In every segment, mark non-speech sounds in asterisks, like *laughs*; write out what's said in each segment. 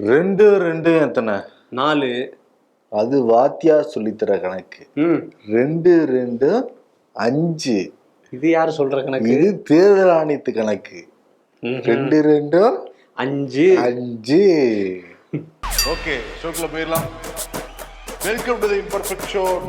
ரெண்டு ரெண்டு எத்தனை? நாலு. அது வாத்தியார் சொல்லித்தர கணக்கு. ரெண்டு ரெண்டு அஞ்சு. இது யார் சொல்ற கணக்கு? இது தேர்தல் ஆணையத்து கணக்கு. ரெண்டு ரெண்டு அஞ்சு. அஞ்சு. *laughs* ஓகே ஷோக்குள்ள போயிடலாம். Welcome to the imperfect show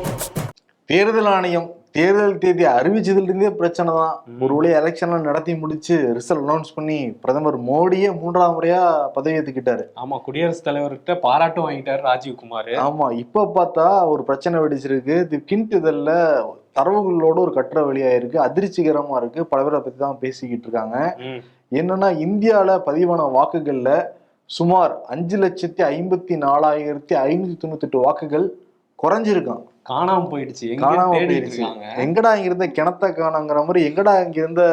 தேர்தல் ஆணையம் தேர்தல் தேதி அறிவிச்சதுல இருந்தே பிரச்சனை தான் ஒரு வழியா எலெக்ஷன்லாம் நடத்தி முடிச்சு ரிசல்ட் அனௌன்ஸ் பண்ணி பிரதமர் மோடியே மூன்றாம் முறையா பதவி ஏத்துக்கிட்டாரு. ஆமா குடியரசுத் தலைவர்கிட்ட பாராட்டும் வாங்கிட்டாரு ராஜீவ்குமார். ஆமா இப்ப பார்த்தா ஒரு பிரச்சனை வெடிச்சிருக்கு. தி கிண்ட் இதழ்ல தரவுகளோட ஒரு கட்டுரை வெளியாயிருக்கு அதிர்ச்சிகரமா இருக்கு. பல பேரை பத்தி தான் பேசிக்கிட்டு இருக்காங்க. என்னன்னா இந்தியால பதிவான வாக்குகள்ல சுமார் அஞ்சு லட்சத்தி ஐம்பத்தி நாலாயிரத்தி ஐநூத்தி தொண்ணூத்தி எட்டு வாக்குகள் குறைஞ்சிருக்கான். காணாம போயிடுச்சு. காணாம இருக்காங்க. எங்கடா இங்க இருந்த கிணத்த காணாங்கிற மாதிரி எங்கடா இங்க இருந்த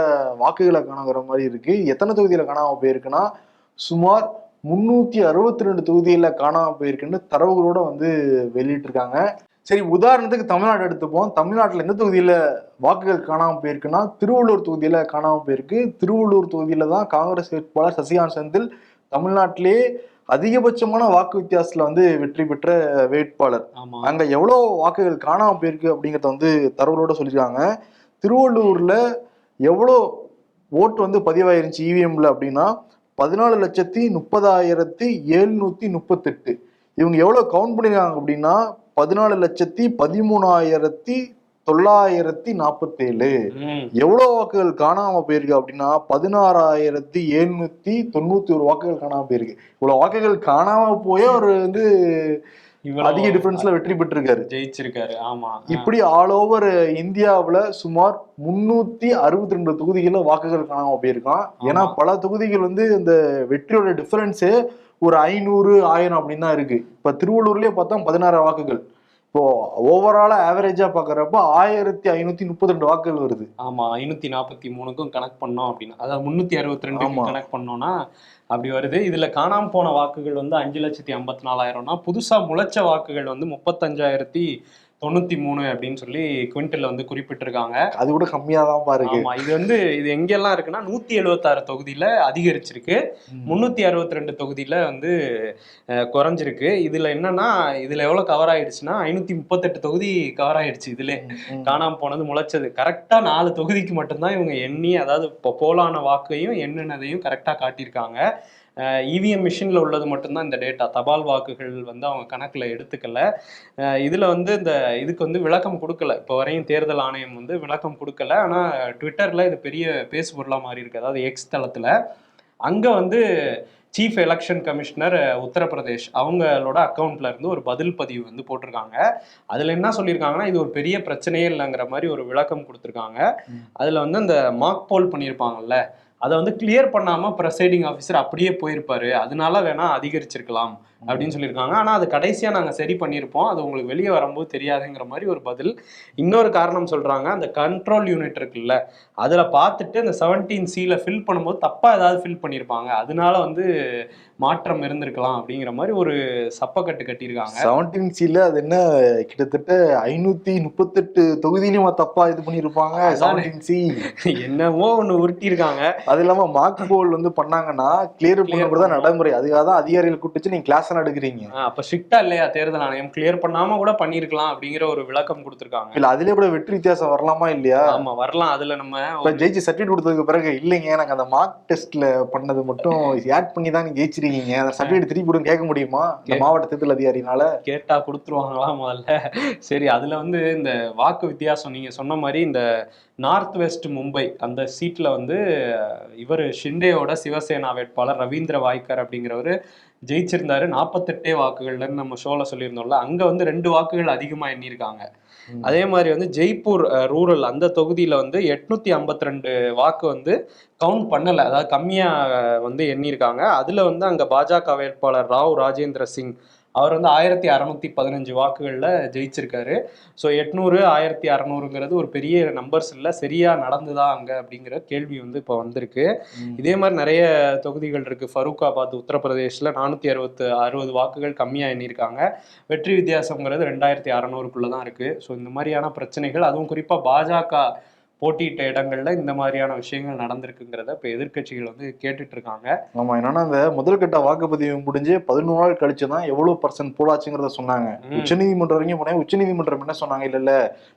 வாக்குகளை காணாங்கிற மாதிரி இருக்கு. எத்தனை தொகுதியில காணாம போயிருக்குன்னா சுமார் முன்னூத்தி அறுபத்தி ரெண்டு தொகுதியில காணாம போயிருக்குன்னு தரவுகளோட வந்து வெளியிட்டு இருக்காங்க சரி உதாரணத்துக்கு தமிழ்நாடு எடுத்துப்போம். தமிழ்நாட்டுல எந்த தொகுதியில வாக்குகள் காணாம போயிருக்குன்னா திருவள்ளூர் தொகுதியில காணாம போயிருக்கு. திருவள்ளூர் தொகுதியில தான் காங்கிரஸ் வேட்பாளர் சசிகாந்த் செந்தில் தமிழ்நாட்டிலேயே அதிகபட்சமான வாக்கு வித்தியாசத்துல வந்து வெற்றி பெற்ற வேட்பாளர். அங்க எவ்வளவு வாக்குகள் காணாம போயிருக்கு அப்படிங்கறத வந்து தரவுகளோட சொல்லியிருக்காங்க. திருவள்ளூர்ல எவ்வளோ ஓட்டு வந்து பதிவாயிருந்துச்சு இவிஎம்ல அப்படின்னா பதினாலு லட்சத்தி முப்பதாயிரத்தி எழுநூத்தி முப்பத்தெட்டு. இவங்க எவ்வளவு கவுண்ட் பண்ணிருக்காங்க அப்படின்னா பதினாலு லட்சத்தி பதிமூணாயிரத்தி தொள்ளாயிரத்தி நாற்பத்தேழு. எவ்வளவு வாக்குகள் காணாம போயிருக்கு அப்படின்னா பதினாறாயிரத்தி எழுநூத்தி தொண்ணூத்தி ஒரு வாக்குகள் காணாம போயிருக்கு. இவ்வளவு வாக்குகள் காணாம போய் அவர் வந்து அதிக டிஃபரன்ஸ்ல வெற்றி பெற்றிருக்காரு. ஜெயிச்சிருக்காரு. ஆமா. இப்படி ஆல் ஓவர் இந்தியாவுல சுமார் முன்னூத்தி அறுபத்தி ரெண்டு தொகுதிகள்ல வாக்குகள் காணாம போயிருக்கான். ஏன்னா. பல தொகுதிகள் வந்து இந்த வெற்றியோட டிஃபரன்ஸே ஒரு ஐநூறு ஆயிரம் அப்படின்னு தான் இருக்கு. இப்ப திருவள்ளூர்லயே பார்த்தா பதினாறு வாக்குகள். இப்போ ஓவராலா ஆவரேஜா பாக்குறப்ப ஆயிரத்தி ஐநூத்தி முப்பத்தி ரெண்டு வாக்குகள் வருது ஆமா ஐநூத்தி நாற்பத்தி மூணுக்கும் கணக்கு பண்ணோம் அப்படின்னா அதாவது முன்னூத்தி அறுபத்தி. ரெண்டுக்கும் கணக்கு பண்ணோம்னா அப்படி வருது இதுல காணாம போன வாக்குகள் வந்து அஞ்சு லட்சத்தி ஐம்பத்தி நாலாயிரம்னா புதுசா முளைச்ச வாக்குகள் வந்து முப்பத்தஞ்சாயிரத்தி தொண்ணூத்தி மூணு அப்படின்னு சொல்லி குவிண்டல்ல வந்து குறிப்பிட்டிருக்காங்க. அது கூட கம்மியா தான் பாருங்க ஆமா இது வந்து இது எங்கெல்லாம் இருக்குன்னா நூத்தி எழுபத்தாறு தொகுதியில அதிகரிச்சிருக்கு. முன்னூத்தி அறுபத்தி ரெண்டு தொகுதியில வந்து குறைஞ்சிருக்கு. இதுல என்னன்னா இதுல எவ்வளவு கவர் ஆயிடுச்சுன்னா ஐநூத்தி முப்பத்தெட்டு தொகுதி கவர் ஆயிடுச்சு இதுல. காணாம போனது முளைச்சது. கரெக்டா நாலு தொகுதிக்கு மட்டும்தான் இவங்க எண்ணி அதாவது இப்போ போலான வாக்கையும் எண்ணினதையும் கரெக்டா காட்டியிருக்காங்க. இவிஎம் மிஷினில் உள்ளது மட்டும்தான் இந்த டேட்டா தபால் வாக்குகள் வந்து அவங்க கணக்கில் எடுத்துக்கல. இதுல வந்து இந்த இதுக்கு வந்து விளக்கம் கொடுக்கல. இப்போ வரையும் தேர்தல் ஆணையம் வந்து விளக்கம் கொடுக்கல. ஆனா ட்விட்டர்ல இது பெரிய பேசு பொருளா மாறி இருக்கு. அதாவது எக்ஸ் தளத்துல. அங்க வந்து சீஃப் எலெக்ஷன் கமிஷனர் உத்தரப்பிரதேஷ் அவங்களோட அக்கௌண்ட்ல இருந்து ஒரு பதில் பதிவு வந்து போட்டிருக்காங்க. அதுல என்ன சொல்லியிருக்காங்கன்னா இது ஒரு பெரிய பிரச்சனையே இல்லைங்கிற மாதிரி ஒரு விளக்கம் கொடுத்துருக்காங்க. அதுல வந்து அந்த மார்க் போல் பண்ணியிருப்பாங்கல்ல அதை வந்து கிளியர் பண்ணாம ப்ரசைடிங் ஆஃபீஸர் அப்படியே போயிருப்பாரு. அதனால வேணா அதிகரிச்சிருக்கலாம். அப்படின்னு சொல்லியிருக்காங்க. ஆனா அது கடைசியா நாங்க சரி பண்ணியிருப்போம். அது உங்களுக்கு வெளியே வரும்போது தெரியாதுங்கிற மாதிரி ஒரு பதில். இன்னொரு காரணம் சொல்றாங்க. அந்த கண்ட்ரோல் யூனிட் இருக்குல்ல அதுல பார்த்துட்டு அந்த செவன்டீன் சில ஃபில் பண்ணும்போது தப்பா ஏதாவது ஃபில் பண்ணியிருப்பாங்க. அதனால வந்து மாற்றம் இருந்திருக்கலாம் அப்படிங்கிற மாதிரி ஒரு சப்பக்கட்டு கட்டியிருக்காங்க. செவன்டீன் சில அது என்ன? கிட்டத்தட்ட ஐநூத்தி முப்பத்தெட்டு தொகுதியிலுமா தப்பா இது பண்ணிருப்பாங்க அதானே. செவன்டீன் சி என்னமோ ஒண்ணு உருட்டியிருக்காங்க. அது இல்லாம மார்க் போல் வந்து பண்ணாங்கன்னா கிளியர் பண்ணக்கூட தான் நடைமுறை. அதுக்காக தான் அதிகாரிகள் கூப்பிட்டு நீங்க கிளாஸ் எடுக்கிறீங்க. ஆ, அப்ப ஸ்ட்ரிக்டா இல்லையா தேர்தல் ஆணையம்? கிளியர் பண்ணாம கூட பண்ணிருக்கலாம் அப்படிங்கிற ஒரு விளக்கம் கொடுத்திருக்காங்க. இல்ல அதுலயே கூட வெற்றி வித்தியாசம் வரலாமா இல்லையா? ஆமா வரலாம். அதுல நம்ம ஜெயிச்சு சர்டிஃபிகேட் கொடுத்ததுக்கு பிறகு இல்லைங்க எனக்கு அந்த மார்க் டெஸ்ட்ல பண்ணது மட்டும் ஆட் பண்ணி தான் நீங்க ஜெயிச்சிருக்கீங்க. அந்த சர்டிஃபிகேட் திருப்பி கொடுங்க கேட்க முடியுமா? இந்த மாவட்ட தேர்தல் அதிகாரினால? கேட்டா கொடுத்துருவாங்களா முதல்ல? சரி அதுல வந்து இந்த வாக்கு வித்தியாசம் நீங்க சொன்ன மாதிரி இந்த நார்த் வெஸ்ட் மும்பை அந்த சீட்ல வந்து இவர் ஷிண்டேயோட சிவசேனா வேட்பாளர் ரவீந்திர வாய்க்கர் அப்படிங்கிறவர் ஜெயிச்சிருந்தாரு. நாற்பத்தெட்டே வாக்குகள்லன்னு நம்ம ஷோல சொல்லியிருந்தோம்ல அங்க வந்து ரெண்டு வாக்குகள் அதிகமா எண்ணியிருக்காங்க. ம். அதே மாதிரி வந்து ஜெய்ப்பூர் ரூரல் அந்த தொகுதியில வந்து எட்நூத்தி ஐம்பத்தி ரெண்டு வாக்கு வந்து கவுண்ட் பண்ணல. அதாவது கம்மியா வந்து எண்ணியிருக்காங்க. அதுல வந்து அங்க பாஜக வேட்பாளர் ராவ் ராஜேந்திர சிங் அவர் வந்து ஆயிரத்தி அறநூத்தி பதினஞ்சு வாக்குகள்ல ஜெயிச்சிருக்காரு. ஸோ எட்நூறு ஆயிரத்தி அறநூறுங்கிறது ஒரு பெரிய நம்பர்ஸ் இல்லை. சரியா நடந்துதா அங்க அப்படிங்கிற கேள்வி வந்து இப்போ வந்திருக்கு. இதே மாதிரி நிறைய தொகுதிகள் இருக்கு. ஃபரூக்காபாத் உத்தரப்பிரதேஷ்ல நானூத்தி அறுபத்து அறுபது வாக்குகள் கம்மியா எண்ணியிருக்காங்க. வெற்றி வித்தியாசம்ங்கிறது ரெண்டாயிரத்தி அறநூறுக்குள்ள தான் இருக்கு. ஸோ இந்த மாதிரியான பிரச்சனைகள் அதுவும் குறிப்பா பாஜக போட்டியிட்ட இடங்கள்ல இந்த மாதிரியான விஷயங்கள் நடந்திருக்குங்கிறத இப்ப எதிர்க்கட்சிகள் வந்து கேட்டுட்டு இருக்காங்க ஆமா என்னன்னா அந்த முதல் கட்ட வாக்குப்பதிவு முடிஞ்சு பதினோரு நாள் கழிச்சு தான் எவ்வளவு பர்சன்ட் போலாச்சுங்கிறத சொன்னாங்க. உச்சநீதிமன்றம் வரைக்கும் போனேன் உச்சநீதிமன்றம் என்ன சொன்னாங்க? இல்ல இல்ல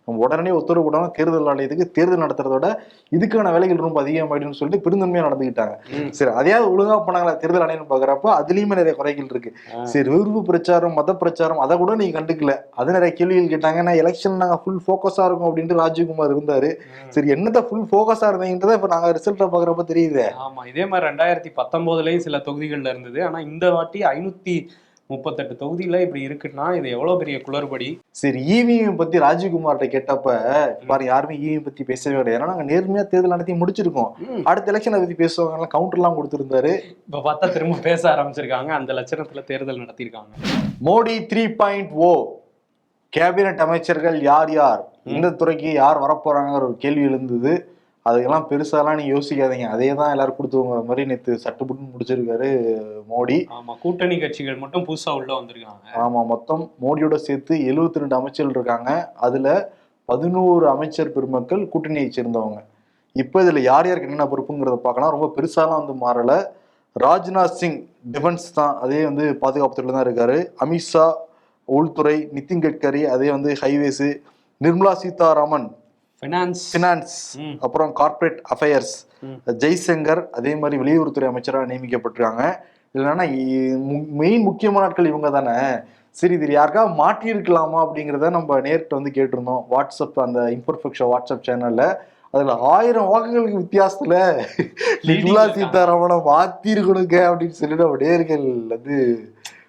நம்ம உடனே உத்தரவு கூடாம தேர்தல் ஆணையத்துக்கு தேர்தல் நடத்துறத விட இதுக்கான வேலைகள் ரொம்ப அதிகமாயிடுன்னு சொல்லிட்டு பெருந்தன்மையா நடந்துக்கிட்டாங்க ம். சரி அதையாவது ஒழுங்கா பண்ணாங்களா? தேர்தல் ஆணையம் பாக்குறப்ப அதுலயுமே நிறைய குறைகள் இருக்கு. சரி விருப்பு பிரச்சாரம் மத பிரச்சாரம் அதை கூட நீங்க கண்டுக்கல. அது நிறைய கேள்விகள் கேட்டாங்க. நான் எலெக்ஷன் நாங்க ஃபுல் ஃபோக்கஸா இருக்கும் அப்படின்ட்டு ராஜீவ்குமார் இருந்தாரு. சரி என்னத்த ஃபுல் ஃபோக்கஸா இருந்தீங்கன்றத இப்ப நாங்க ரிசல்ட்டை பாக்குறப்ப தெரியுது. ஆமா இதே மாதிரி ரெண்டாயிரத்தி பத்தொன்பதுலயும் சில தொகுதிகள்ல இருந்தது. ஆனா இந்த வாட்டி ஐநூத்தி முப்பத்தெட்டு தொகுதியில இப்படி இருக்குன்னா இது எவ்வளவு பெரிய குளறுபடி? சரி இவிஎம் பத்தி ராஜீவ்குமார்கிட்ட கேட்டப்ப பாரு யாருமே இவிஎம் பத்தி பேசவே கிடையாது. ஏன்னா நாங்க நேர்மையா தேர்தல் நடத்தி முடிச்சிருக்கோம். அடுத்த எலெக்ஷனை பத்தி பேசுவாங்க கவுண்டர் எல்லாம் கொடுத்திருந்தாரு. இப்ப பார்த்தா திரும்ப பேச ஆரம்பிச்சிருக்காங்க. அந்த லட்சணத்துல தேர்தல் நடத்தியிருக்காங்க. Modi three point O cabinet அமைச்சர்கள் யார் யார்? இந்த துறைக்கு யார் வரப்போறாங்கிற ஒரு கேள்வி எழுந்தது. அதுக்கெல்லாம் பெருசாலாம் நீங்க யோசிக்காதீங்க. அதே தான் எல்லாரும் கொடுத்துவங்கிற மாதிரி நேத்து சட்டுப்புட்டு முடிச்சிருக்காரு மோடி. ஆமா கூட்டணி கட்சிகள் மட்டும் புதுசா உள்ள வந்திருக்காங்க. ஆமா மொத்தம் மோடியோட சேர்த்து 72 ரெண்டு அமைச்சர்கள் இருக்காங்க. அதுல பதினோரு அமைச்சர் பெருமக்கள் கூட்டணியை சேர்ந்தவங்க. இப்போ இதுல யார் யாருக்கு என்னென்ன பொறுப்புங்கிறத பார்க்கலாம் ரொம்ப பெருசாலாம் வந்து மாறல. ராஜ்நாத் சிங் டிஃபென்ஸ் தான். அதே வந்து பாதுகாப்புத்துறையில தான் இருக்காரு. அமித்ஷா உள்துறை நிதின் கட்கரி அதே வந்து highways Nirmala Sitharaman finance finance ம். அப்புறம் கார்ப்பரேட் அஃபேர்ஸ். ஜெய்சங்கர் அதே மாதிரி வெளியுறவுத்துறை அமைச்சராக நியமிக்கப்பட்டிருக்காங்க. இல்லைன்னா மெயின் முக்கியமான ஆட்கள் இவங்க தானே சரி இது யாருக்கா மாற்றி இருக்கலாமா அப்படிங்கிறத நம்ம நேர்கிட்ட வந்து கேட்டிருந்தோம். வாட்ஸ்அப் அந்த இம்பர்ஃபெக்ஷா வாட்ஸ்அப் சேனல்ல அதுல ஆயிரம் வாக்குகளுக்கு வித்தியாசத்துல நிர்மலா. சீதாராமனை மாத்தி இருக்கணுங்க அப்படின்னு சொல்லிட்டு நம்ம நேர்கள் வந்து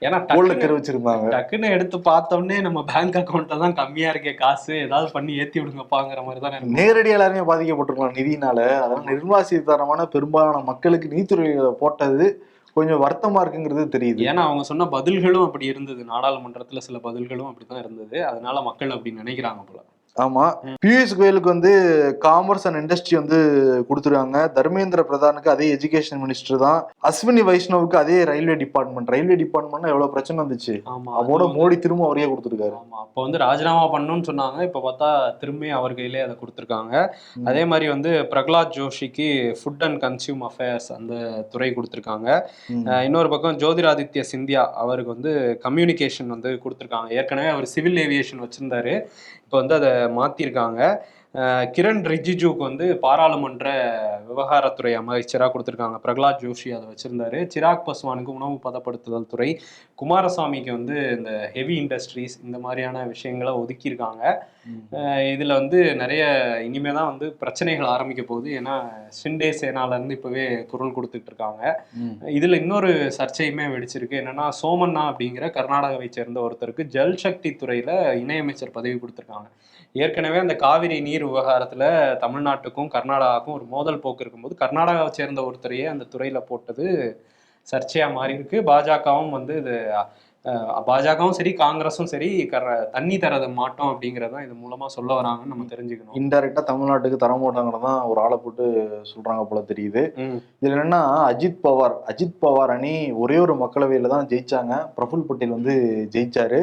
ஏன்னா டக்குன்னு- தெரிவிச்சிருந்தாங்க டக்குன்னு எடுத்து பார்த்தோன்னே நம்ம பேங்க் அக்கௌண்ட்ல தான் கம்மியா இருக்கே காசு ஏதாவது பண்ணி ஏத்தி விடுங்கப்பாங்கிற மாதிரி தான் இருக்கு நேரடியா எல்லாருமே பாதிக்கப்பட்டிருக்கலாம் நிதியினால. அதனால நிர்மலா சீதாராமன பெரும்பாலான மக்களுக்கு நீதித்துறையில போட்டது கொஞ்சம் வருத்தமா இருக்குங்கிறது தெரியுது. ஏன்னா அவங்க சொன்ன பதில்களும் அப்படி இருந்தது. நாடாளுமன்றத்துல சில பதில்களும் அப்படிதான் இருந்தது. அதனால மக்கள் அப்படி நினைக்கிறாங்க போல. ஆமா. பியூஷ் கோயலுக்கு வந்து காமர்ஸ் அண்ட் இண்டஸ்ட்ரி வந்து கொடுத்துருக்காங்க. தர்மேந்திர பிரதானுக்கு அதே எஜுகேஷன் மினிஸ்டர் தான். அஸ்வினி வைஷ்ணவுக்கு அதே ரயில்வே டிபார்ட்மெண்ட் ரயில்வே டிபார்ட்மெண்ட்னா எவ்வளவு பிரச்சனை வந்துச்சு. ஆமா அதோட அது மோடி திரும்ப அவரையே கொடுத்துருக்காரு. ஆமா அப்போ வந்து ராஜினாமா பண்ணணும்னு சொன்னாங்க. இப்ப பார்த்தா திரும்பி அவர் கையிலே அதை கொடுத்துருக்காங்க. அதே மாதிரி வந்து பிரகலாத் ஜோஷிக்கு ஃபுட் அண்ட் கன்சியூம் அஃபேர்ஸ் அந்த துறை கொடுத்துருக்காங்க. இன்னொரு பக்கம் ஜோதிராதித்ய சிந்தியா அவருக்கு வந்து கம்யூனிகேஷன் வந்து கொடுத்துருக்காங்க. ஏற்கனவே அவர் சிவில் ஏவியேஷன் வச்சிருந்தாரு. இப்போ வந்து அதை மாற்றிருக்காங்க கிரண் ரிஜிஜுக்கு வந்து பாராளுமன்ற விவகாரத்துறை அமைச்சராக கொடுத்துருக்காங்க. பிரகலாத் ஜோஷி அதை வச்சிருந்தாரு. சிராக் பஸ்வானுக்கு உணவு பதப்படுத்துதல் துறை குமாரசாமிக்கு வந்து இந்த ஹெவி இண்டஸ்ட்ரீஸ் இந்த மாதிரியான விஷயங்களை ஒதுக்கியிருக்காங்க. இதுல வந்து நிறைய இனிமே தான் வந்து பிரச்சனைகள் ஆரம்பிக்க போகுது. ஏன்னா ஷிண்டே சேனால இருந்து இப்பவே குரல் கொடுத்துட்டு இருக்காங்க. இதுல இன்னொரு சர்ச்சையுமே வெடிச்சிருக்கு. என்னன்னா சோமண்ணா அப்படிங்கிற கர்நாடகாவை சேர்ந்த ஒருத்தருக்கு ஜல் சக்தி துறையில இணையமைச்சர் பதவி கொடுத்துருக்காங்க. ஏற்கனவே அந்த காவிரி நீர் விவகாரத்துல தமிழ்நாட்டுக்கும் கர்நாடகாவுக்கும் ஒரு மோதல் போக்கு இருக்கும்போது கர்நாடகாவை சேர்ந்த ஒருத்தரையே அந்த துறையில போட்டது சர்ச்சையா மாறி இருக்கு பாஜகவும் வந்து இது அஹ், பாஜகவும் சரி காங்கிரஸும் சரி கர தண்ணி தரது மாட்டோம் அப்படிங்கறதான் இது மூலமா சொல்ல வராங்கன்னு நம்ம தெரிஞ்சுக்கணும். இன்டைரக்டா தமிழ்நாட்டுக்கு தர மாட்டாங்கன்னு தான் ஒரு ஆளை போட்டு சொல்றாங்க போல தெரியுது. இதுல என்னன்னா அஜித் பவார் அஜித் பவார் அணி ஒரே ஒரு மக்களவையில தான் ஜெயிச்சாங்க. பிரபுல் பட்டேல் வந்து ஜெயிச்சாரு.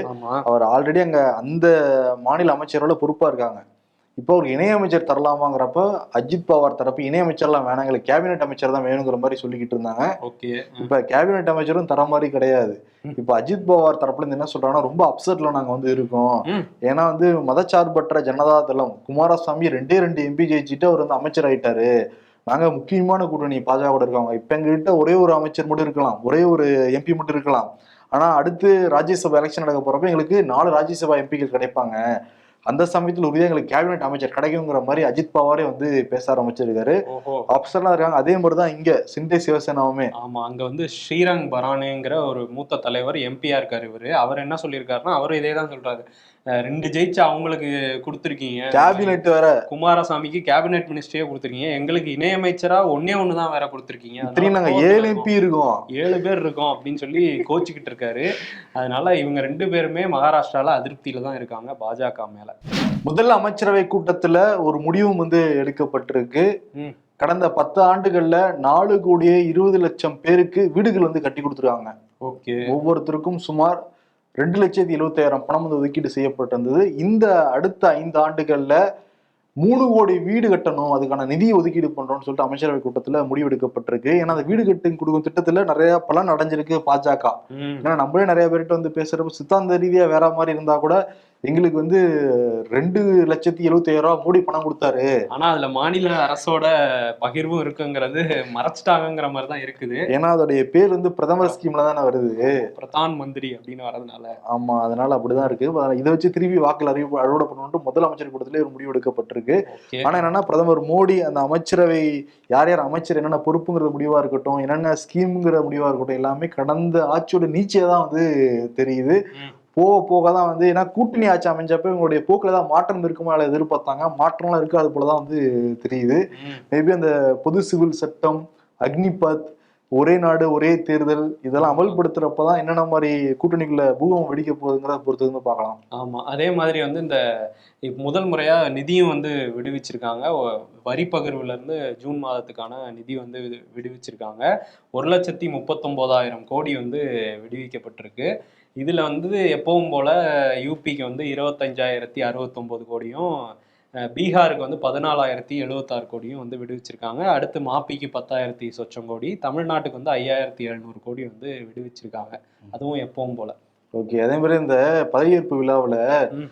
அவர் ஆல்ரெடி அங்க அந்த மாநில அமைச்சரோட பொறுப்பா இருக்காங்க. இப்போ ஒரு இணையமைச்சர் தரலாமாங்கிறப்ப அஜித் பவார் தரப்பு இணையமைச்சர்லாம் வேணாம் எங்களுக்கு கேபினெட் அமைச்சர் தான் வேணுங்கிற மாதிரி சொல்லிக்கிட்டு இருந்தாங்க. ஓகே. இப்ப கேபினெட் அமைச்சரும் தர மாதிரி கிடையாது. இப்ப அஜித் பவார் தரப்புல இருந்து என்ன சொல்றாங்கன்னா ரொம்ப அப்செட்ல நாங்க வந்து இருக்கோம். ஏன்னா வந்து மதச்சார்பற்ற ஜனதா தளம் குமாரசாமி ரெண்டே ரெண்டு எம்பி ஜெயிச்சுட்டு அவர் வந்து அமைச்சர் ஆயிட்டாரு. நாங்க முக்கியமான கூட்டணி பாஜக இருக்காங்க இப்ப எங்ககிட்ட ஒரே ஒரு அமைச்சர் மட்டும் இருக்கலாம் ஒரே ஒரு எம்பி மட்டும் இருக்கலாம். ஆனா அடுத்து ராஜ்யசபா எலெக்ஷன் நடக்க போறப்ப எங்களுக்கு நாலு ராஜ்யசபா எம்பிகள் கிடைப்பாங்க. அந்த சமயத்தில் உறுதியாக எங்களுக்கு கேபினெட் அமைச்சர் கிடைக்குங்கிற மாதிரி அஜித் பவாரே வந்து பேச ஆரம்பிச்சிருக்காரு. அப்சர்லாம் இருக்காங்க. அதே மாதிரி தான் இங்க சிண்டே சிவசேனாவுமே. ஆமா அங்க வந்து ஸ்ரீரங் பரானேங்கிற ஒரு மூத்த தலைவர் எம்பியா இருக்காரு இவரு. அவர் என்ன சொல்லியிருக்காருன்னா அவரும் இதே தான் சொல்றாரு. ரெண்டு ஜெயிச்சு அவங்களுக்கு கொடுத்துருக்கீங்க. கேபினெட் வேற. குமாரசாமிக்கு கேபினெட் மினிஸ்ட்ரியே கொடுத்துருக்கீங்க. எங்களுக்கு இணையமைச்சரா ஒன்னே ஒன்று தான் வேற கொடுத்துருக்கீங்க. நாங்க ஏழு எம்பி இருக்கோம். ஏழு பேர் இருக்கோம் அப்படின்னு சொல்லி கோச்சிக்கிட்டு இருக்காரு. அதனால இவங்க ரெண்டு பேருமே மகாராஷ்டிரால அதிருப்தியில தான் இருக்காங்க. பாஜக மேல. முதல் அமைச்சரவை கூட்டத்துல ஒரு முடிவும் வந்து எடுக்கப்பட்டிருக்கு. கடந்த பத்து ஆண்டுகள்ல நாலு கோடியே இருபது லட்சம் பேருக்கு வீடுகள் வந்து கட்டி கொடுத்துருக்காங்க. ஓகே. ஒவ்வொருத்தருக்கும் சுமார் ரெண்டு லட்சத்தி எழுபத்தாயிரம் பணம் வந்து ஒதுக்கீடு செய்யப்பட்டிருந்தது. இந்த அடுத்த ஐந்து ஆண்டுகள்ல மூணு கோடி வீடு கட்டணும் அதுக்கான நிதி ஒதுக்கீடு பண்றோம்னு சொல்லிட்டு அமைச்சரவை கூட்டத்துல முடிவெடுக்கப்பட்டிருக்கு ஏன்னா அந்த வீடு கட்டி கொடுக்கும் திட்டத்துல நிறைய பலன் அடைஞ்சிருக்கு பாஜக. ஏன்னா நம்மளே நிறைய பேர்கிட்ட வந்து பேசுறப்ப சித்தாந்த ரீதியா வேற மாதிரி இருந்தா கூட எங்களுக்கு வந்து ரெண்டு லட்சத்தி எழுபத்தி ரூபாய் மோடி பணம் கொடுத்தாரு. ஆனா அதுல மாநில அரசோட பகிர்வும் இருக்குங்கிறது மறைச்சிட்டாங்கங்கிற மாதிரி தான் இருக்குது. ஏன்னா அதோடைய பேர் வந்து பிரதமர் ஸ்கீம்ல தானே வருது. பிரதான் மந்திரி அப்படின்னு வரதுனால ஆமா அதனால அப்படிதான் இருக்கு. இதை வச்சு திருப்பி வாக்குகள் அறிவு அறுவடை பண்ணணும்னு முதலமைச்சர் கூட்டத்திலே ஒரு முடிவு எடுக்கப்பட்டிருக்கு. ஆனா என்னன்னா பிரதமர் மோடி அந்த அமைச்சரவை யார் யார் அமைச்சர் என்னென்ன பொறுப்புங்கிற முடிவா இருக்கட்டும் என்னென்ன ஸ்கீம்ங்கிற முடிவா இருக்கட்டும் எல்லாமே கடந்த ஆட்சியோட நீச்சே தான் வந்து தெரியுது. போக போக தான் வந்து ஏன்னா கூட்டணி ஆட்சி அமைஞ்சப்ப இவங்களுடைய போக்குல தான் மாற்றம் இருக்குமா எதிர்பார்த்தாங்க? மாற்றம்லாம் இருக்காது போலதான் வந்து தெரியுது. மேபி அந்த பொது சிவில் சட்டம் அக்னிபத் ஒரே நாடு ஒரே தேர்தல் இதெல்லாம் அமல்படுத்துறப்பதான் என்னென்ன மாதிரி கூட்டணிக்குள்ள பூகம்பம் வெடிக்க போகுதுங்கிறத பொறுத்து வந்து பார்க்கலாம். ஆமா. அதே மாதிரி வந்து இந்த முதல் முறையா நிதியும் வந்து விடுவிச்சிருக்காங்க. வரி பகிர்வுல இருந்து ஜூன் மாதத்துக்கான நிதி வந்து விடு- விடுவிச்சிருக்காங்க. ஒரு லட்சத்தி முப்பத்தொன்பதாயிரம் கோடி வந்து விடுவிக்கப்பட்டிருக்கு. இதுல வந்து எப்பவும் போல யூபிக்கு வந்து இருபத்தஞ்சாயிரத்தி அறுபத்தொன்பது கோடியும் பீகாருக்கு வந்து பதினாலாயிரத்தி எழுபத்தாறு கோடியும் வந்து விடுவிச்சிருக்காங்க. அடுத்து மாப்பிக்கு பத்தாயிரத்தி சொச்சம் கோடி தமிழ்நாட்டுக்கு வந்து ஐயாயிரத்தி எழுநூறு கோடி வந்து விடுவிச்சிருக்காங்க. அதுவும் எப்பவும் போல. ஓகே அதே மாதிரி இந்த பதவியேற்பு விழாவில்.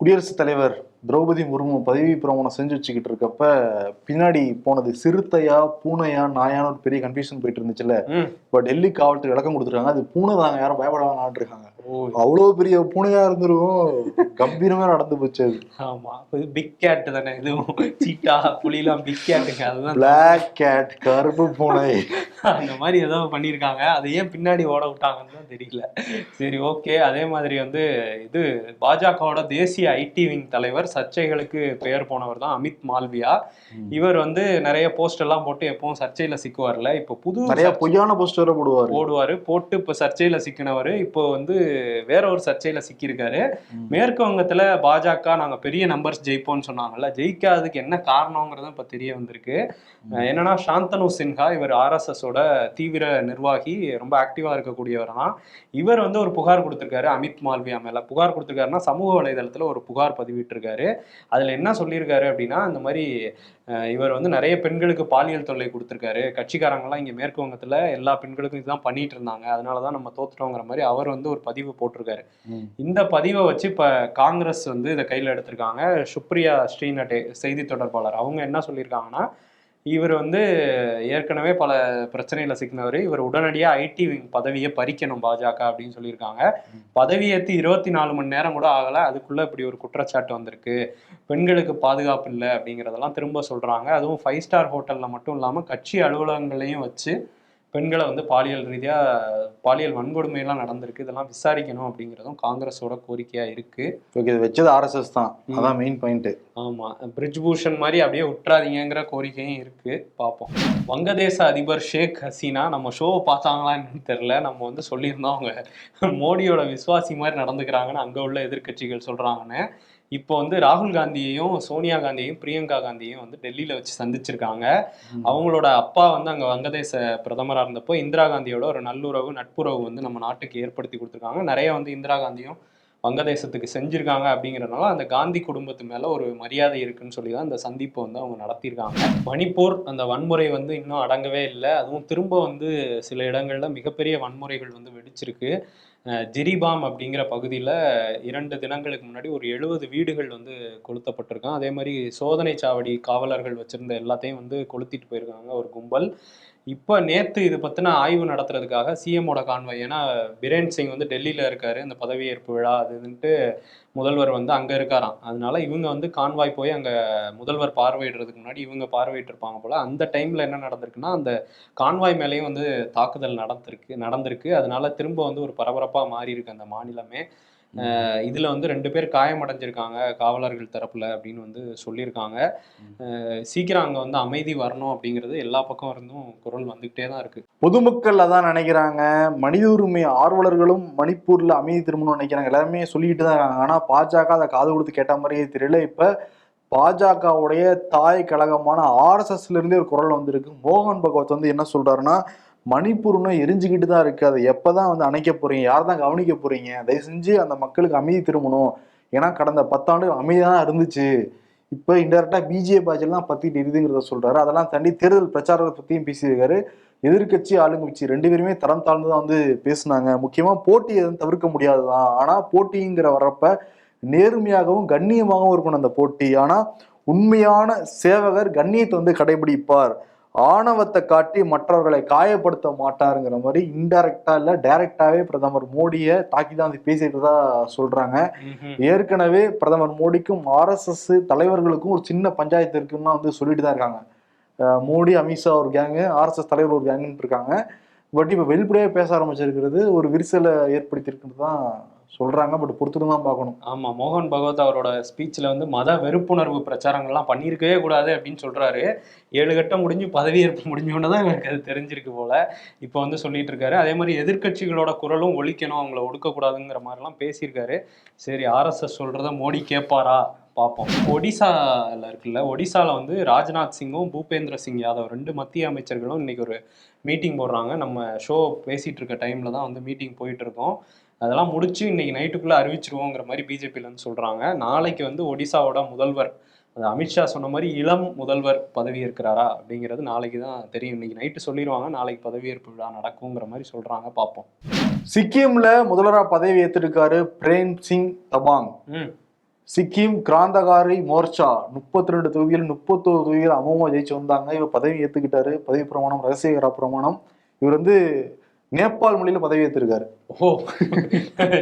குடியரசுத் தலைவர் திரௌபதி முர்மு பதவி பிரமாணம் செஞ்சு வச்சுக்கிட்டு இருக்கப்ப பின்னாடி போனது சிறுத்தையா பூனையா நாயான்னு ஒரு பெரிய கன்ஃபியூஷன் போயிட்டு இருந்துச்சுல்ல. இப்ப டெல்லி காவல்துறை விளக்கம் கொடுத்துருக்காங்க. அது பூனை தாங்க யாரும் பயப்பட வேணாம்னு இருக்காங்க ஓ. அவ்வளவு பெரிய பூனையா இருந்துரும் கம்பீரமா நடந்து போச்சு அது. ஆமா. பிக் கேட் தானே? இதுவும் சீட்டா புலிலாம் பிக் கேட்டுங்க அதுதான் பிளாக் கேட் கருப்பு பூனை. *laughs* அந்த மாதிரி ஏதோ பண்ணியிருக்காங்க அதை ஏன் பின்னாடி ஓட விட்டாங்கன்னு தான் தெரியல. சரி ஓகே அதே மாதிரி வந்து இது பாஜகவோட தேசிய ஐடி விங் தலைவர் சர்ச்சைகளுக்கு பெயர் போனவர் தான் அமித் மால்வியா. இவர் வந்து நிறைய போஸ்ட் எல்லாம் போட்டு எப்பவும் சர்ச்சையில சிக்குவார்ல. இப்போ புது நிறைய பொய்யான போஸ்ட் வேற போடுவாரு. போடுவாரு. போட்டு இப்ப சர்ச்சையில சிக்கினவர். இப்போ வந்து வேற ஒரு சர்ச்சையில சிக்கியிருக்காரு. மேற்கு வங்கத்துல பாஜக நாங்க பெரிய நம்பர்ஸ் ஜெயிப்போம்னு சொன்னாங்கல்ல ஜெயிக்காததுக்கு என்ன காரணங்கிறது இப்ப தெரிய வந்திருக்கு. என்னன்னா சாந்தனு சின்ஹா இவர் ஆர்எஸ்எஸ் ஓட தீவிர நிர்வாகி ரொம்ப ஆக்டிவா இருக்கக்கூடியவர் தான். இவர் வந்து ஒரு புகார் கொடுத்திருக்காரு அமித் மால்வியா மேல. புகார் கொடுத்திருக்காருன்னா சமூக வலைதளத்துல ஒரு புகார் பதிவிட்டிருக்காரு. அதுல என்ன சொல்லியிருக்காரு அப்படின்னா இந்த மாதிரி இவர் வந்து நிறைய பெண்களுக்கு பாலியல் தொல்லை கொடுத்திருக்காரு. கட்சிக்காரங்கலாம் இங்க மேற்கு வங்கத்துல எல்லா பெண்களுக்கும் இதுதான் பண்ணிட்டு இருந்தாங்க. அதனாலதான் நம்ம தோத்துட்டோங்கிற மாதிரி அவர் வந்து ஒரு பதிவு போட்டிருக்காரு. இந்த பதிவை வச்சு இப்ப காங்கிரஸ் வந்து இதை கையில எடுத்திருக்காங்க. சுப்ரியா ஸ்ரீநட்டே செய்தி தொடர்பாளர். அவங்க என்ன சொல்லியிருக்காங்கன்னா இவர் வந்து ஏற்கனவே பல பிரச்சனையில சிக்கினவர். இவர் உடனடியாக ஐடி விங் பதவியை பறிக்கணும் பாஜக அப்படின்னு சொல்லியிருக்காங்க. பதவியேற்று இருபத்தி நாலு மணி நேரம் கூட ஆகலை. அதுக்குள்ளே இப்படி ஒரு குற்றச்சாட்டு வந்திருக்கு. பெண்களுக்கு பாதுகாப்பு இல்லை அப்படிங்கிறதெல்லாம் திரும்ப சொல்கிறாங்க அதுவும் ஃபைவ் ஸ்டார் ஹோட்டலில் மட்டும் இல்லாமல் கட்சி அலுவலகங்களையும் வச்சு பெண்களை வந்து பாலியல் ரீதியா பாலியல் வன்கொடுமையெல்லாம் நடந்திருக்கு. இதெல்லாம் விசாரிக்கணும் அப்படிங்கிறதும் காங்கிரஸோட கோரிக்கையா இருக்கு. ஓகே இது வச்சது ஆர்எஸ்எஸ் தான். அதான் மெயின் பாயிண்ட் ஆமா. பிரிட்ஜ் பூஷன் மாதிரி அப்படியே விட்டுறாதீங்கங்கிற கோரிக்கையும் இருக்கு. பார்ப்போம். வங்கதேச அதிபர் ஷேக் ஹசீனா நம்ம ஷோவை பார்த்தாங்களான்னு தெரியல. நம்ம வந்து சொல்லியிருந்தோம் அவங்க மோடியோட விசுவாசி மாதிரி நடந்துக்கிறாங்கன்னு அங்க உள்ள எதிர்க்கட்சிகள் சொல்றாங்கன்னு. இப்போ வந்து ராகுல் காந்தியையும் சோனியா காந்தியையும் பிரியங்கா காந்தியையும் வந்து டெல்லியில வச்சு சந்திச்சிருக்காங்க. அவங்களோட அப்பா வந்து அங்க வங்கதேச பிரதமரா இருந்தப்போ இந்திரா காந்தியோட ஒரு நல்லுறவு நட்புறவு வந்து நம்ம நாட்டுக்கு ஏற்படுத்தி கொடுத்துருக்காங்க. நிறைய வந்து இந்திரா காந்தியும் வங்கதேசத்துக்கு செஞ்சிருக்காங்க அப்படிங்கிறனால அந்த காந்தி குடும்பத்து மேலே ஒரு மரியாதை இருக்குன்னு சொல்லி தான் இந்த சந்திப்பை வந்து அவங்க நடத்தியிருக்காங்க. மணிப்பூர் அந்த வன்முறை வந்து இன்னும் அடங்கவே இல்லை. அதுவும் திரும்ப வந்து சில இடங்களில் மிகப்பெரிய வன்முறைகள் வந்து வெடிச்சிருக்கு. ஜிரிபாம் அப்படிங்கிற பகுதியில் இரண்டு தினங்களுக்கு முன்னாடி ஒரு எழுபது வீடுகள் வந்து கொளுத்தப்பட்டிருக்கான் அதே மாதிரி சோதனை சாவடி காவலர்கள் வச்சுருந்த எல்லாத்தையும் வந்து கொளுத்திட்டு போயிருக்காங்க ஒரு கும்பல். இப்போ நேற்று இது பற்றின ஆய்வு நடத்துறதுக்காக சிஎம்மோட கான்வாய். ஏன்னா பிரேன் சிங் வந்து டெல்லியில் இருக்கார். இந்த பதவியேற்பு விழா அது இதுன்ட்டு முதல்வர் வந்து அங்கே இருக்காராம். அதனால இவங்க வந்து கான்வாய் போய் அங்கே முதல்வர் பார்வையிடுறதுக்கு முன்னாடி இவங்க பார்வையிட்டு இருப்பாங்க போல். அந்த டைமில் என்ன நடந்திருக்குன்னா அந்த கான்வாய் மேலேயும் வந்து தாக்குதல் நடந்திருக்கு நடந்திருக்கு. அதனால திரும்ப வந்து ஒரு பரபரப்பாக மாறி இருக்கு அந்த மாநிலமே. இதுல வந்து ரெண்டு பேர் காயமடைஞ்சிருக்காங்க காவலர்கள் தரப்புல அப்படின்னு வந்து சொல்லியிருக்காங்க. சீக்கிரம் அங்க வந்து அமைதி வரணும் அப்படிங்கிறது எல்லா பக்கம் இருந்தும் குரல் வந்துகிட்டே தான் இருக்கு. பொதுமக்கள் அதான் நினைக்கிறாங்க. மனித உரிமை ஆர்வலர்களும் மணிப்பூர்ல அமைதி திரும்பணும்னு நினைக்கிறாங்க. எல்லாருமே சொல்லிக்கிட்டு தான் இருக்காங்க. ஆனா பாஜக அதை காது கொடுத்து கேட்ட மாதிரியே தெரியல. இப்ப பாஜகவுடைய தாய் கழகமான ஆர்எஸ்எஸ்ல இருந்தே ஒரு குரல் வந்திருக்கு. மோகன் பகவத் வந்து என்ன சொல்றாருன்னா மணிப்பூர்னு எரிஞ்சுக்கிட்டு தான் இருக்கு. அதை எப்பதான் வந்து அணைக்க போறீங்க? யார் தான் கவனிக்க போறீங்க? தயவு செஞ்சு அந்த மக்களுக்கு அமைதி திரும்பணும். ஏன்னா கடந்த பத்தாண்டு அமைதியாக தான் இருந்துச்சு. இப்போ இன்டெரக்டா பிஜேபி பாஜெல்லாம் பத்திட்டு இருக்குதுங்கிறத சொல்றாரு. அதெல்லாம் தாண்டி தேர்தல் பிரச்சாரத்தை பத்தியும் பேசியிருக்காரு. எதிர்க்கட்சி ஆளுங்கட்சி ரெண்டு பேருமே தரம் தாழ்ந்து தான் வந்து பேசுனாங்க. முக்கியமா போட்டி எதுவும் தவிர்க்க முடியாதுதான். ஆனா போட்டிங்கிற வர்றப்ப நேர்மையாகவும் கண்ணியமாகவும் இருக்கணும் அந்த போட்டி. ஆனா உண்மையான சேவகர் கண்ணியத்தை வந்து கடைபிடிப்பார். ஆணவத்தை காட்டி மற்றவர்களை காயப்படுத்த மாட்டாருங்கிற மாதிரி இன்டைரக்டா இல்ல டைரக்டாவே பிரதமர் மோடியை தாக்கி தான் வந்து பேசிட்டு தான் சொல்றாங்க. ஏற்கனவே பிரதமர் மோடிக்கும் ஆர்எஸ்எஸ் தலைவர்களுக்கும் ஒரு சின்ன பஞ்சாயத்து இருக்குன்னு வந்து சொல்லிட்டு தான் இருக்காங்க மோடி அமித்ஷா ஒரு கேங்கு ஆர்எஸ்எஸ் தலைவர் ஒரு கேங்குன்னு இருக்காங்க. பட் இப்போ வெளிப்படையாக பேச ஆரம்பிச்சிருக்கிறது ஒரு விரிசலை ஏற்படுத்தியிருக்கிறது தான் சொல்றாங்க பட் பொறுத்துட்டு தான் பார்க்கணும். ஆமா மோகன் பகவத் அவரோட ஸ்பீச்ல வந்து மத வெறுப்புணர்வு பிரச்சாரங்கள்லாம் பண்ணியிருக்கவே கூடாது அப்படின்னு சொல்றாரு. ஏழு கட்டம் முடிஞ்சு பதவியேற்பு முடிஞ்சோன்னு தான் எனக்கு அது தெரிஞ்சிருக்கு போல. இப்போ வந்து சொல்லிட்டு இருக்காரு. அதே மாதிரி எதிர்க்கட்சிகளோட குரலும் ஒழிக்கணும் அவங்கள ஒடுக்கக்கூடாதுங்கிற மாதிரிலாம் பேசியிருக்காரு. சரி ஆர்எஸ்எஸ் சொல்கிறத மோடி கேட்பாரா? பார்ப்போம். ஒடிசாவில் இருக்குல்ல ஒடிசாவில் வந்து ராஜ்நாத் சிங்கும் பூபேந்திர சிங் யாதவ் ரெண்டு மத்திய அமைச்சர்களும் இன்னைக்கு ஒரு மீட்டிங் போடுறாங்க. நம்ம ஷோ பேசிகிட்டு இருக்க டைமில் தான் வந்து மீட்டிங் போயிட்டு இருக்கோம். அதெல்லாம் முடிச்சு இன்னைக்கு நைட்டுக்குள்ள அறிவிச்சிருவோங்கிற மாதிரி பிஜேபியில இருந்து சொல்றாங்க. நாளைக்கு வந்து ஒடிசாவோட முதல்வர் அது அமித்ஷா சொன்ன மாதிரி இளம் முதல்வர் பதவி இருக்கிறாரா அப்படிங்கிறது நாளைக்கு தான் தெரியும். இன்னைக்கு நைட்டு சொல்லிடுவாங்க நாளைக்கு பதவியேற்பு விழா நடக்குங்கிற மாதிரி சொல்றாங்க. பார்ப்போம். சிக்கிம்ல முதல்வரா பதவி ஏற்றிருக்காரு பிரேம் சிங் தபாங் ம். சிக்கிம் கிராந்தகாரி மோர்ச்சா. முப்பத்தி ரெண்டு தொகுதியில் முப்பத்தோரு தொகுதியில் அமோகமா ஜெயிச்சு வந்தாங்க. இவர் பதவி ஏத்துக்கிட்டாரு. பதவி பிரமாணம் ரகசியகர பிரமாணம். இவர் வந்து நேபாள் மொழியில பதவி ஏற்றிருக்காரு ஓ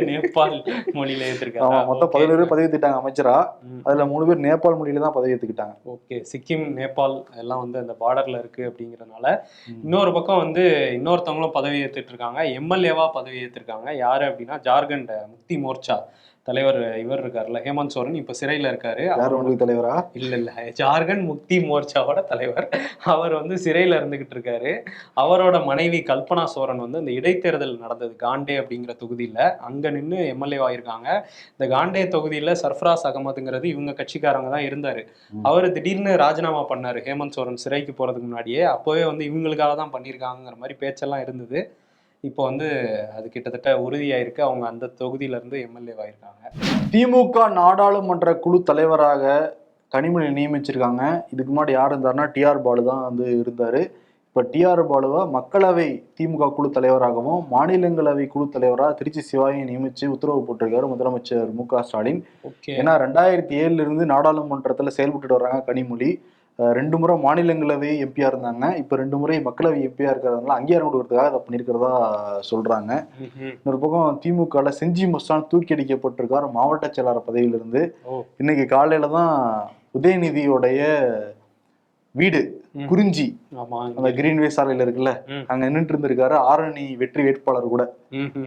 நேபாள் மொழியில ஏத்திருக்காரா? ஆமா மொத்தம் பதினோரு பேர் பதவி ஏத்திட்டாங்க அமைச்சரா. அதுல மூணு பேர் நேபாள் மொழியில தான் பதவி ஏத்துக்கிட்டாங்க. ஓகே சிக்கிம் நேபாள் எல்லாம் வந்து அந்த பார்டர்ல இருக்கு அப்படிங்கறதுனால ம். இன்னொரு பக்கம் வந்து இன்னொருத்தவங்களும் பதவி ஏத்துட்டு இருக்காங்க. எம்எல்ஏவா பதவி ஏத்திருக்காங்க. யாரு அப்படின்னா ஜார்க்கண்ட் முக்தி மோர்ச்சா. தலைவர் இவர் இருக்காருல்ல ஹேமந்த் சோரன் இப்ப சிறையில இருக்காரு. யார் தலைவரா? இல்ல இல்ல. ஜார்க்கண்ட் முக்தி மோர்ச்சாவோட தலைவர். அவர் வந்து சிறையில இருந்துகிட்டு இருக்காரு. அவரோட மனைவி கல்பனா சோரன் வந்து இந்த இடைத்தேர்தல் நடந்தது காண்டே அப்படிங்கிற தொகுதியில. அங்க நின்று எம்எல்ஏ ஆயிருக்காங்க. இந்த காண்டே தொகுதியில சர்ஃப்ராஸ் அகமதுங்கிறது இவங்க கட்சிக்காரங்க தான் இருந்தாரு. அவர் திடீர்னு ராஜினாமா பண்ணாரு ஹேமந்த் சோரன் சிறைக்கு போறதுக்கு முன்னாடியே. அப்போவே வந்து இவங்களுக்காக தான் பண்ணியிருக்காங்கிற மாதிரி பேச்செல்லாம் இருந்தது. இப்போ வந்து அது கிட்டத்தட்ட உறுதியாயிருக்கு. அவங்க அந்த தொகுதியில இருந்து எம்எல்ஏ ஆயிருக்காங்க திமுக நாடாளுமன்ற குழு தலைவராக கனிமொழி நியமிச்சிருக்காங்க. இதுக்கு முன்னாடி யார் இருந்தாருன்னா டிஆர் பாலு தான் வந்து இருந்தாரு. இப்ப டிஆர் பாலுவை மக்களவை திமுக குழு தலைவராகவும் மாநிலங்களவை குழு தலைவராக திருச்சி சிவாயை நியமிச்சு உத்தரவு போட்டிருக்காரு முதலமைச்சர் மு க ஸ்டாலின். ஓகே. ஏன்னா ரெண்டாயிரத்தி ஏழுல இருந்து நாடாளுமன்றத்துல செயல்பட்டு வர்றாங்க கனிமொழி. ரெண்டு முறை மாநிலங்களவை எம்பியா இருந்தாங்க. இப்ப ரெண்டு முறை மக்களவை எம்பியா இருக்கிறதுனால அங்கீகாரம் கொடுக்கறதுக்காக அதை பண்ணியிருக்கிறதா சொல்றாங்க. இன்னொரு பக்கம் திமுகல செஞ்சி மஸ்தான் தூக்கி அடிக்கப்பட்டிருக்கார் மாவட்ட செயலாளர் பதவியிலிருந்து. இன்னைக்கு காலையில தான் உதயநிதியோடைய வீடு. குறிஞ்சி அந்த கிரீன்வே சாலையில இருக்குல்ல. அங்க நின்றுட்டு இருந்திருக்காரு ஆரணி வெற்றி வேட்பாளர் கூட.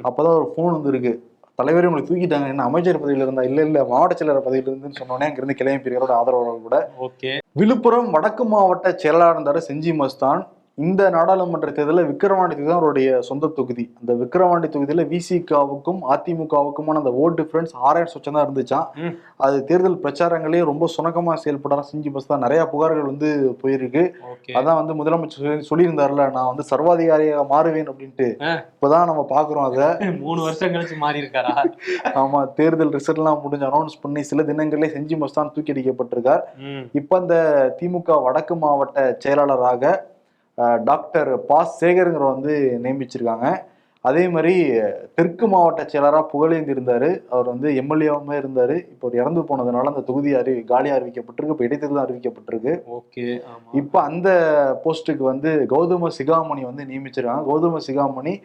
அப்பதான் ஒரு ஃபோன் வந்திருக்கு. தலைவரே உங்களை தூக்கிட்டாங்க. என்ன அமைச்சர் பதவியில இருந்தா? இல்ல இல்ல மாவட்ட செயலாளர் பதவியில இருந்துன்னு சொன்னோடனே அங்கிருந்து கிளம்பி போயிருக்காரோட ஆதரவாளர்கள் கூட. ஓகே. விழுப்புரம் வடக்கு மாவட்ட செயலாளர் இருந்தாரு செஞ்சி மஸ்தான். இந்த நாடாளுமன்ற தேர்தலில் விக்கிரவாண்டி தொகுதி தான் அவருடைய சொந்த தொகுதி. அந்த விக்கிரவாண்டி தொகுதியில விசிகாவுக்கும் அதிமுகவுக்குமான அந்த ஓட் டிஃபரன்ஸ் ஆறாயிரம் சொச்சம் தான் இருந்துச்சான். அது தேர்தல் பிரச்சாரங்களே ரொம்ப சுணக்கமா செயல்படாம செஞ்சி மஸ்தான் நிறைய புகார்கள் வந்து போயிருக்கு. அதான் வந்து முதலமைச்சர் சொல்லி- சொல்லியிருந்தாருல நான் வந்து சர்வாதிகாரியாக மாறுவேன் அப்படின்ட்டு. இப்பதான் நம்ம பாக்குறோம் அதை. மூணு வருஷம் கழிச்சு மாறி இருக்காரா ஆமா தேர்தல் ரிசல்ட் எல்லாம் முடிஞ்சு அனௌன்ஸ் பண்ணி சில தினங்களே செஞ்சி மஸ்தான் தூக்கி அடிக்கப்பட்டிருக்கார். இப்ப அந்த திமுக வடக்கு மாவட்ட செயலாளராக டாக்டர் பா சேகருங்கிற வந்து நியமிச்சிருக்காங்க. அதே மாதிரி தெற்கு மாவட்ட செயலராக புகழேந்தி இருந்தாரு. அவர் வந்து எம்எல்ஏவுமே இருந்தாரு. இப்போ இறந்து போனதுனால அந்த தொகுதி அறி காலியா அறிவிக்கப்பட்டிருக்கு. இப்போ இடைத்தேர்தல் அறிவிக்கப்பட்டிருக்கு. ஓகே இப்போ அந்த போஸ்ட்டுக்கு வந்து கௌதம சிகாமணி வந்து நியமிச்சிருக்காங்க. கௌதம சிகாமணி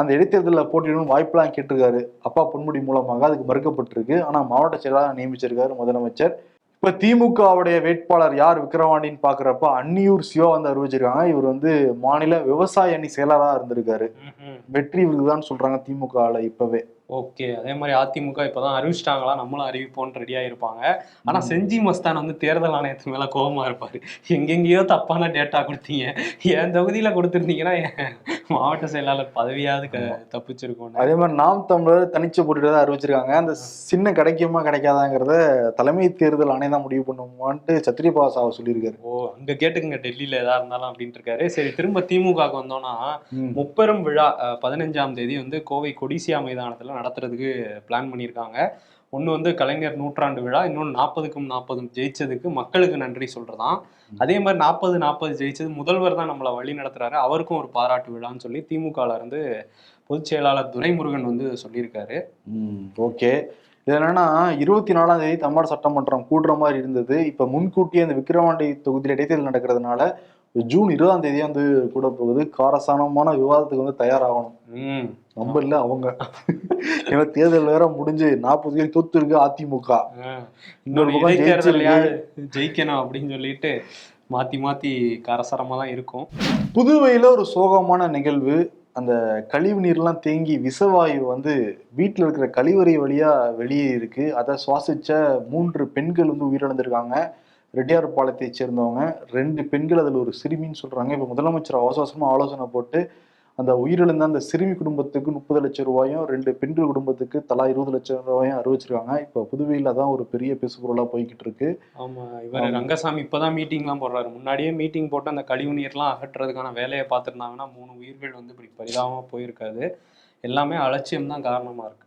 அந்த இடைத்தேர்தலில் போட்டியிடும் வாய்ப்பெல்லாம் கேட்டிருக்காரு. அப்பா பொன்முடி மூலமாக அதுக்கு மறுக்கப்பட்டிருக்கு. ஆனா மாவட்ட செயலாளர் நியமிச்சிருக்காரு முதலமைச்சர். இப்ப திமுகவுடைய வேட்பாளர் யார் விக்கிரவாண்டின்னு பாக்குறப்ப அன்னியூர் சிவா வந்து அறிவிச்சிருக்காங்க. இவர் வந்து மாநில விவசாய அணி செயலரா இருந்திருக்காரு. வெற்றி இவருக்கு சொல்றாங்க திமுகல இப்பவே. ஓகே. அதே மாதிரி அதிமுக இப்பதான் அறிவிச்சிட்டாங்களா? நம்மளும் அறிவிப்போம்னு ரெடியா இருப்பாங்க ஆனா செஞ்சி மஸ்தான் வந்து தேர்தல் ஆணையத்து மேல கோபமா இருப்பாரு. எங்கெங்கேயோ தப்பான டேட்டா கொடுத்தீங்க. என் தொகுதியில கொடுத்துருந்தீங்கன்னா என் மாவட்ட செயலாளர் பதவியாவது க- தப்பிச்சிருக்கோம் அதே மாதிரி நாம் தமிழர் தனிச்சு போட்டிட்டு தான் அறிவிச்சிருக்காங்க. அந்த சின்ன கிடைக்குமா கிடைக்காதாங்கிறத தலைமை தேர்தல் ஆணையம் தான் முடிவு பண்ணுமான்ட்டு சத்ரியபாஸ் சாவ சொல்லியிருக்காரு. ஓ அங்க கேட்டுக்குங்க. டெல்லியில எதா இருந்தாலும் அப்படின்ட்டு இருக்காரு. சரி திரும்ப திமுகவுக்கு வந்தோம்னா. முப்பெரும் விழா பதினஞ்சாம் தேதி வந்து கோவை கொடிசியா மைதானத்துல நடத்துறதுக்கு பிளான் பண்ணியிருக்காங்க. ஒன்று வந்து கலைஞர் நூற்றாண்டு விழா இன்னொன்று நாற்பதுக்கும் நாற்பதும் ஜெயிச்சதுக்கு மக்களுக்கு நன்றி சொல்றதாம் அதே மாதிரி நாற்பது நாற்பது ஜெயிச்சது முதல்வர் தான் நம்மளை வழி நடத்துறாரு. அவருக்கும் ஒரு பாராட்டு விழான்னு சொல்லி திமுகல இருந்து பொதுச் செயலாளர் துரைமுருகன் வந்து சொல்லியிருக்காரு. ஓகே. இது என்னன்னா இருபத்தி நாலாம் தேதி தமிழ்நாடு சட்டமன்றம் கூடுற மாதிரி இருந்தது. இப்ப முன்கூட்டியே அந்த விக்கிரவாண்டி தொகுதியில் இடைத்தேர்தல் நடக்கிறதுனால ஜூன் இருபதாம் தேதி வந்து கூட போகுது. காரசானமான விவாதத்துக்கு வந்து தயாராகணும். நம்ம இல்ல அவங்க. ஏன்னா தேர்தல் வேற முடிஞ்சு நாற்பது தேதி தொத்து இருக்கு அதிமுக. இன்னொரு பக்கம் ஜெயிக்கணும் அப்படின்னு சொல்லிட்டு மாத்தி மாத்தி கரசரமா தான் இருக்கும். புதுவையில ஒரு சோகமான நிகழ்வு. அந்த கழிவு நீர்லாம் தேங்கி விஷவாயு வந்து வீட்டில் இருக்கிற கழிவறை வழியா வெளியே இருக்கு. அதை சுவாசிச்ச மூன்று பெண்கள் வந்து உயிரிழந்திருக்காங்க. ரெட்டியார்பாளையத்தை சேர்ந்தவங்க ரெண்டு பெண்கள் அதில் ஒரு சிறுமின்னு சொல்றாங்க இப்போ முதலமைச்சர் அவசர அவசரமா ஆலோசனை போட்டு அந்த உயிரிழந்த அந்த சிறுமி குடும்பத்துக்கு முப்பது லட்சம் ரூபாயும் ரெண்டு பெண்கள் குடும்பத்துக்கு தலா இருபது லட்சம் ரூபாயும் அறிவிச்சிருக்காங்க இப்போ புதுவையில் தான் ஒரு பெரிய பேசுபொருளாக போய்கிட்டு இருக்கு ஆமா இவர் ரங்கசாமி இப்பதான் மீட்டிங்லாம் போடுறாரு முன்னாடியே மீட்டிங் போட்டு அந்த கழிவு நீர்லாம் அகற்றுறதுக்கான வேலையை பார்த்துருந்தாங்கன்னா மூணு உயிர்கள் வந்து இப்படி பரிதாபமா போயிருக்காது எல்லாமே அலட்சியம் தான் காரணமா இருக்கு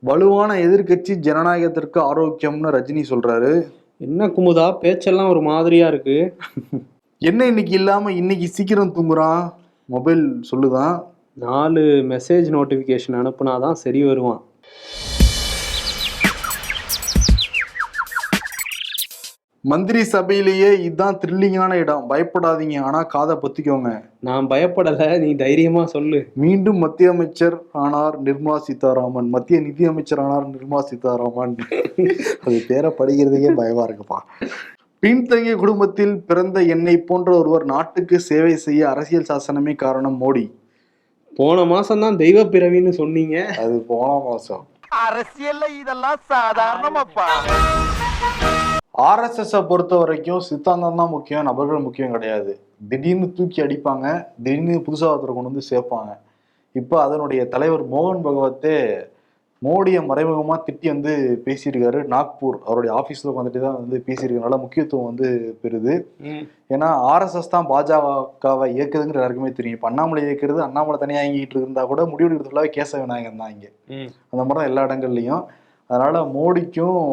வலுவான எதிர்க்கட்சி ஜனநாயகத்திற்கு ஆரோக்கியம்னு ரஜினி சொல்றாரு. என்ன குமுதா பேச்செல்லாம் ஒரு மாதிரியா இருக்கு. *laughs* என்ன இன்னைக்கு இல்லாம இன்னைக்கு சீக்கிரம் தூங்குறான்? மொபைல் சொல்லுதான். நாலு மெசேஜ் நோட்டிஃபிகேஷன் அனுப்புனாதான் சரி வருவான். மந்திரி சபையிலேயே இதுதான் த்ரில்லிங்கான இடம். பயப்படாதீங்க. ஆனா காதை பொத்திக்கோங்க. நான் பயப்படல. நீ தைரியமா சொல்லு. மீண்டும் மத்திய அமைச்சர் ஆனார் நிர்மலா சீதாராமன். மத்திய நிதி அமைச்சர் ஆனார் நிர்மலா சீதாராமன். *laughs* அது பேரை படிக்கிறதுக்கே பயமா இருக்குப்பா. பின்தங்கிய குடும்பத்தில் பிறந்த என்னை போன்ற ஒருவர் நாட்டுக்கு சேவை செய்ய அரசியல் சாசனமே காரணம் மோடி. போன மாசம் தான் தெய்வ பிறவின்னு சொன்னீங்க. அது போன மாசம். அரசியல்ல இதெல்லாம் சாதாரணமாப்பா. ஆர்எஸ்எஸ் பொறுத்த வரைக்கும் சித்தாந்தம் தான் முக்கியம் நபர்கள் முக்கியம் கிடையாது. திடீர்னு தூக்கி அடிப்பாங்க திடீர்னு புதுசாக ஒருத்தரை கொண்டு வந்து சேர்ப்பாங்க. இப்போ அதனுடைய தலைவர் மோகன் பகவத்தே மோடியை மறைமுகமாக திட்டி வந்து பேசியிருக்காரு நாக்பூர். அவருடைய ஆஃபீஸில் வந்துட்டு தான் வந்து பேசியிருக்கனால முக்கியத்துவம் வந்து பெறுது. ஏன்னா ஆர்எஸ்எஸ் தான் பாஜகவை இயக்குதுங்கிற எல்லாருக்குமே தெரியும். இப்போ அண்ணாமலை இயக்குறது அண்ணாமலை தனியாக இயங்கிட்டு இருந்தா கூட முடிவெடுக்கிறது ஃபுல்லாகவே கேச விநாயகன் தான் இங்கே. அந்த மாதிரி தான் எல்லா இடங்கள்லையும். அதனால மோடிக்கும்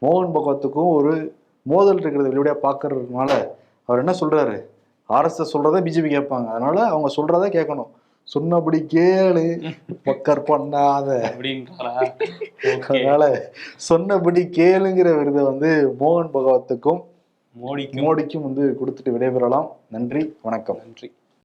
மோகன் பகவத்துக்கும் ஒரு மோதல் இருக்கிறத வெளிப்படையாக பார்க்கறதுனால அவர் என்ன சொல்றாரு? ஆர்எஸ்எஸ் சொல்றதை பிஜேபி கேட்பாங்க. அதனால அவங்க சொல்றதை கேட்கணும். சொன்னபடி கேளு. மக்கர் பண்ணாத. *laughs* அதனால சொன்னபடி கேளுங்கிற விருதை வந்து மோகன் பகவத்துக்கும் மோடிக்கும். மோடிக்கும் வந்து கொடுத்துட்டு விடைபெறலாம். நன்றி. வணக்கம். நன்றி.